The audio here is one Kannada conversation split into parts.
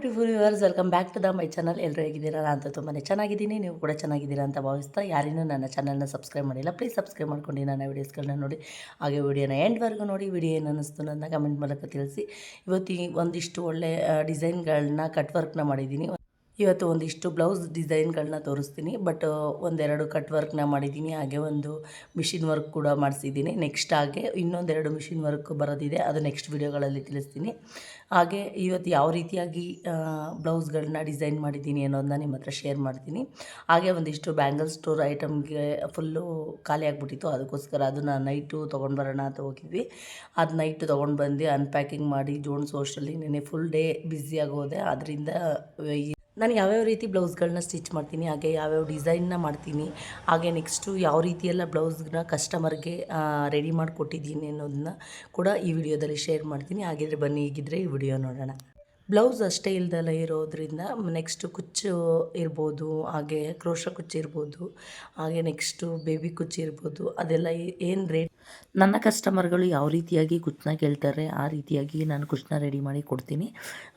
Beautiful viewers welcome back to the my channel ಎಲ್ಲರೂ ಹೇಗಿದ್ದೀರಾ? ಅಂತ ತುಂಬಾ ಚೆನ್ನಾಗಿದ್ದೀನಿ. ನೀವು ಕೂಡ ಚೆನ್ನಾಗಿದ್ದೀರಾ ಅಂತ ಭಾವಿಸ್ತಾ ಯಾರಿನೂ ನನ್ನ ಚಾನಲ್ನ ಸಬ್ಸ್ಕ್ರೈಬ್ ಮಾಡಿಲ್ಲ. ಪ್ಲೀಸ್ ಸಬ್ಸ್ಕ್ರೈಬ್ ಮಾಡ್ಕೊಂಡು ನನ್ನ ವೀಡಿಯೋಸ್ಗಳನ್ನ ನೋಡಿ. ಹಾಗೆ ವಿಡಿಯೋನ ಎಂಡ್ವರೆಗೂ ನೋಡಿ. ವಿಡಿಯೋ ಏನು ಅನ್ನಿಸ್ತು ನನ್ನ ಕಮೆಂಟ್ ಮೂಲಕ ತಿಳಿಸಿ. ಇವತ್ತಿಗೆ ಒಂದಿಷ್ಟು ಒಳ್ಳೆ ಡಿಸೈನ್ಗಳನ್ನ ಕಟ್ ವರ್ಕ್ನ ಮಾಡಿದ್ದೀನಿ. ಇವತ್ತು ಒಂದಿಷ್ಟು ಬ್ಲೌಸ್ ಡಿಸೈನ್ಗಳನ್ನ ತೋರಿಸ್ತೀನಿ, ಬಟ್ ಒಂದೆರಡು ಕಟ್ ವರ್ಕ್ನ ಮಾಡಿದ್ದೀನಿ, ಹಾಗೆ ಒಂದು ಮಿಷಿನ್ ವರ್ಕ್ ಕೂಡ ಮಾಡಿಸಿದ್ದೀನಿ. ನೆಕ್ಸ್ಟ್ ಹಾಗೆ ಇನ್ನೊಂದೆರಡು ಮಿಷಿನ್ ವರ್ಕ್ ಬರೋದಿದೆ, ಅದು ನೆಕ್ಸ್ಟ್ ವಿಡಿಯೋಗಳಲ್ಲಿ ತಿಳಿಸ್ತೀನಿ. ಹಾಗೆ ಇವತ್ತು ಯಾವ ರೀತಿಯಾಗಿ ಬ್ಲೌಸ್ಗಳನ್ನ ಡಿಸೈನ್ ಮಾಡಿದ್ದೀನಿ ಅನ್ನೋದನ್ನ ನಿಮ್ಮ ಹತ್ರ ಶೇರ್ ಮಾಡ್ತೀನಿ. ಹಾಗೆ ಒಂದಿಷ್ಟು ಬ್ಯಾಂಗಲ್ ಸ್ಟೋರ್ ಐಟಮ್ಗೆ ಫುಲ್ಲು ಖಾಲಿ ಆಗಿಬಿಟ್ಟಿತ್ತು, ಅದಕ್ಕೋಸ್ಕರ ಅದನ್ನು ನೈಟು ತೊಗೊಂಡು ಬರೋಣ ಅಂತ ಹೋಗಿದ್ವಿ. ಅದು ನೈಟು ತೊಗೊಂಡು ಬಂದು ಅನ್ಪ್ಯಾಕಿಂಗ್ ಮಾಡಿ, ಜೋನ್ಸ್ ಹೋಸ್ಟಲ್ಲಿ ನೆನೆ ಫುಲ್ ಡೇ ಬ್ಯುಸಿಯಾಗಿ ಹೋದೆ ಅದರಿಂದ ನಾನು ಯಾವ್ಯಾವ ರೀತಿ ಬ್ಲೌಸ್ಗಳನ್ನ ಸ್ಟಿಚ್ ಮಾಡ್ತೀನಿ, ಹಾಗೆ ಯಾವ್ಯಾವ ಡಿಸೈನ್ನ ಮಾಡ್ತೀನಿ, ಹಾಗೆ ನೆಕ್ಸ್ಟು ಯಾವ ರೀತಿಯೆಲ್ಲ ಬ್ಲೌಸ್ನ ಕಸ್ಟಮರ್ಗೆ ರೆಡಿ ಮಾಡಿಕೊಟ್ಟಿದ್ದೀನಿ ಅನ್ನೋದನ್ನ ಕೂಡ ಈ ವಿಡಿಯೋದಲ್ಲಿ ಶೇರ್ ಮಾಡ್ತೀನಿ. ಹಾಗಿದ್ರೆ ಬನ್ನಿ, ಹೀಗಿದ್ರೆ ಈ ವಿಡಿಯೋ ನೋಡೋಣ. ಬ್ಲೌಸ್ ಅಷ್ಟೇ ಇಲ್ದಲ್ಲ ಇರೋದ್ರಿಂದ ನೆಕ್ಸ್ಟು ಕುಚ್ಚು ಇರ್ಬೋದು, ಹಾಗೆ ಕ್ರೋಶ ಕುಚ್ಚು ಇರ್ಬೋದು, ಹಾಗೆ ನೆಕ್ಸ್ಟು ಬೇಬಿ ಕುಚ್ಚು ಇರ್ಬೋದು, ಅದೆಲ್ಲ ಏನು ರೇಟ್ ನನ್ನ ಕಸ್ಟಮರ್ಗಳು ಯಾವ ರೀತಿಯಾಗಿ ಕುಚ್ಚನ್ನ ಕೇಳ್ತಾರೆ, ಆ ರೀತಿಯಾಗಿ ನಾನು ಕುಚ್ಚನ್ನ ರೆಡಿ ಮಾಡಿ ಕೊಡ್ತೀನಿ.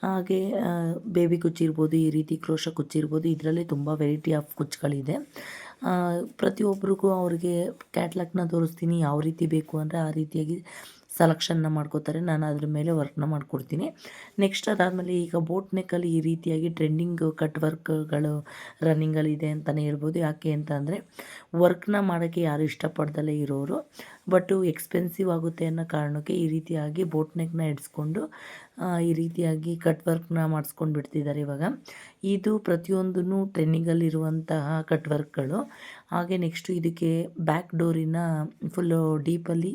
ಹಾಗೆ ಬೇಬಿ ಕುಚ್ಚಿರ್ಬೋದು ಈ ರೀತಿ ಕ್ರೋಶ ಕುಚ್ಚಿರ್ಬೋದು ಇದರಲ್ಲೇ ತುಂಬ ವೆರೈಟಿ ಆಫ್ ಕುಚ್ಚುಗಳಿದೆ. ಪ್ರತಿಯೊಬ್ಬರಿಗೂ ಅವ್ರಿಗೆ ಕ್ಯಾಟ್ಲಾಗ್ನ ತೋರಿಸ್ತೀನಿ, ಯಾವ ರೀತಿ ಬೇಕು ಅಂದರೆ ಆ ರೀತಿಯಾಗಿ ಸೆಲೆಕ್ಷನ್ನ ಮಾಡ್ಕೋತಾರೆ. ನಾನು ಅದ್ರ ಮೇಲೆ ವರ್ಕ್ನ ಮಾಡಿಕೊಡ್ತೀನಿ. ನೆಕ್ಸ್ಟ್ ಅದಾದಮೇಲೆ ಈಗ ಬೋಟ್ ನೆಕ್ಕಲ್ಲಿ ಈ ರೀತಿಯಾಗಿ ಟ್ರೆಂಡಿಂಗ್ ಕಟ್ ವರ್ಕ್ಗಳು ರನ್ನಿಂಗಲ್ಲಿದೆ ಅಂತಲೇ ಹೇಳ್ಬೋದು. ಯಾಕೆ ಅಂತ ಅಂದರೆ ವರ್ಕ್ನ ಮಾಡೋಕ್ಕೆ ಯಾರು ಇಷ್ಟಪಡ್ದಲೇ ಇರೋರು. ಬಟ್ಟು ಎಕ್ಸ್ಪೆನ್ಸಿವ್ ಆಗುತ್ತೆ ಅನ್ನೋ ಕಾರಣಕ್ಕೆ ಈ ರೀತಿಯಾಗಿ ಬೋಟ್ ನೆಕ್ನ ಇಡಿಸ್ಕೊಂಡು ಈ ರೀತಿಯಾಗಿ ಕಟ್ ವರ್ಕ್ನ ಮಾಡಿಸ್ಕೊಂಡು ಬಿಡ್ತಿದ್ದಾರೆ ಇವಾಗ. ಇದು ಪ್ರತಿಯೊಂದೂ ಟ್ರೆಂಡಿಂಗಲ್ಲಿರುವಂತಹ ಕಟ್ ವರ್ಕ್ಗಳು ಹಾಗೆ ನೆಕ್ಸ್ಟು ಇದಕ್ಕೆ ಬ್ಯಾಕ್ ಡೋರಿನ ಫುಲ್ಲು ಡೀಪಲ್ಲಿ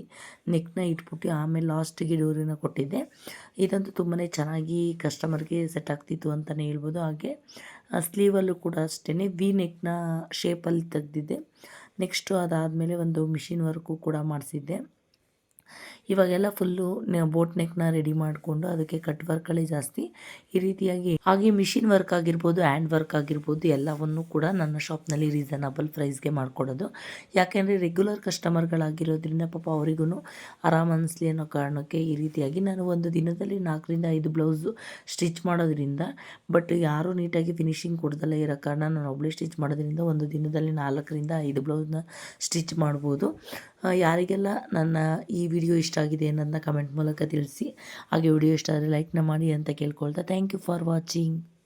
ನೆಕ್ನ ಇಟ್ಬಿಟ್ಟು ಆಮೇಲೆ ಲಾಸ್ಟಿಗೆ ಡೋರಿನ ಕೊಟ್ಟಿದ್ದೆ. ಇದಂತೂ ತುಂಬಾ ಚೆನ್ನಾಗಿ ಕಸ್ಟಮರ್ಗೆ ಸೆಟ್ ಆಗ್ತಿತ್ತು ಅಂತಲೇ ಹೇಳ್ಬೋದು. ಹಾಗೆ ಸ್ಲೀವಲ್ಲೂ ಕೂಡ ಅಷ್ಟೇ ವಿ ನೆಕ್ನ ಶೇಪಲ್ಲಿ ತೆಗೆದಿದ್ದೆ. ನೆಕ್ಸ್ಟು ಅದಾದಮೇಲೆ ಒಂದು ಮಿಷಿನ್ ವರ್ಕು ಕೂಡ ಮಾಡಿಸಿದ್ದೆ. ಇವಾಗೆಲ್ಲ ಫುಲ್ಲು ಬೋಟ್ ನೆಕ್ನ ರೆಡಿ ಮಾಡಿಕೊಂಡು ಅದಕ್ಕೆ ಕಟ್ ವರ್ಕ್ಗಳೇ ಜಾಸ್ತಿ. ಈ ರೀತಿಯಾಗಿ ಹಾಗೆ ಮಿಷಿನ್ ವರ್ಕ್ ಆಗಿರ್ಬೋದು, ಹ್ಯಾಂಡ್ ವರ್ಕ್ ಆಗಿರ್ಬೋದು ಎಲ್ಲವನ್ನು ಕೂಡ ನನ್ನ ಶಾಪ್ನಲ್ಲಿ ರೀಸನಬಲ್ ಪ್ರೈಸ್ಗೆ ಮಾಡಿಕೊಡೋದು. ಯಾಕೆಂದರೆ ರೆಗ್ಯುಲರ್ ಕಸ್ಟಮರ್ಗಳಾಗಿರೋದ್ರಿಂದ ಪಾಪ ಅವರಿಗೂ ಆರಾಮ ಅನಿಸ್ಲಿ ಅನ್ನೋ ಕಾರಣಕ್ಕೆ ಈ ರೀತಿಯಾಗಿ ನಾನು ಒಂದು ದಿನದಲ್ಲಿ ನಾಲ್ಕರಿಂದ ಐದು ಬ್ಲೌಸು ಸ್ಟಿಚ್ ಮಾಡೋದ್ರಿಂದ, ಬಟ್ ಯಾರೂ ನೀಟಾಗಿ ಫಿನಿಶಿಂಗ್ ಕೊಡ್ದಲ್ಲ ಇರೋ ಕಾರಣ ನಾನು ಒಬ್ಬಳೇ ಸ್ಟಿಚ್ ಮಾಡೋದ್ರಿಂದ ಒಂದು ದಿನದಲ್ಲಿ ನಾಲ್ಕರಿಂದ ಐದು ಬ್ಲೌಸ್ನ ಸ್ಟಿಚ್ ಮಾಡ್ಬೋದು. ಯಾರಿಗೆಲ್ಲ ನನ್ನ ಈ ವಿಡಿಯೋ ಇಷ್ಟ ಆಗಿದೆ ಅನ್ನೋದನ್ನ ಕಮೆಂಟ್ ಮೂಲಕ ತಿಳಿಸಿ. ಹಾಗೆ ವಿಡಿಯೋ ಇಷ್ಟ ಆದರೆ ಲೈಕ್ನ ಮಾಡಿ ಅಂತ ಕೇಳ್ಕೊಳ್ತಾ. Thank you for watching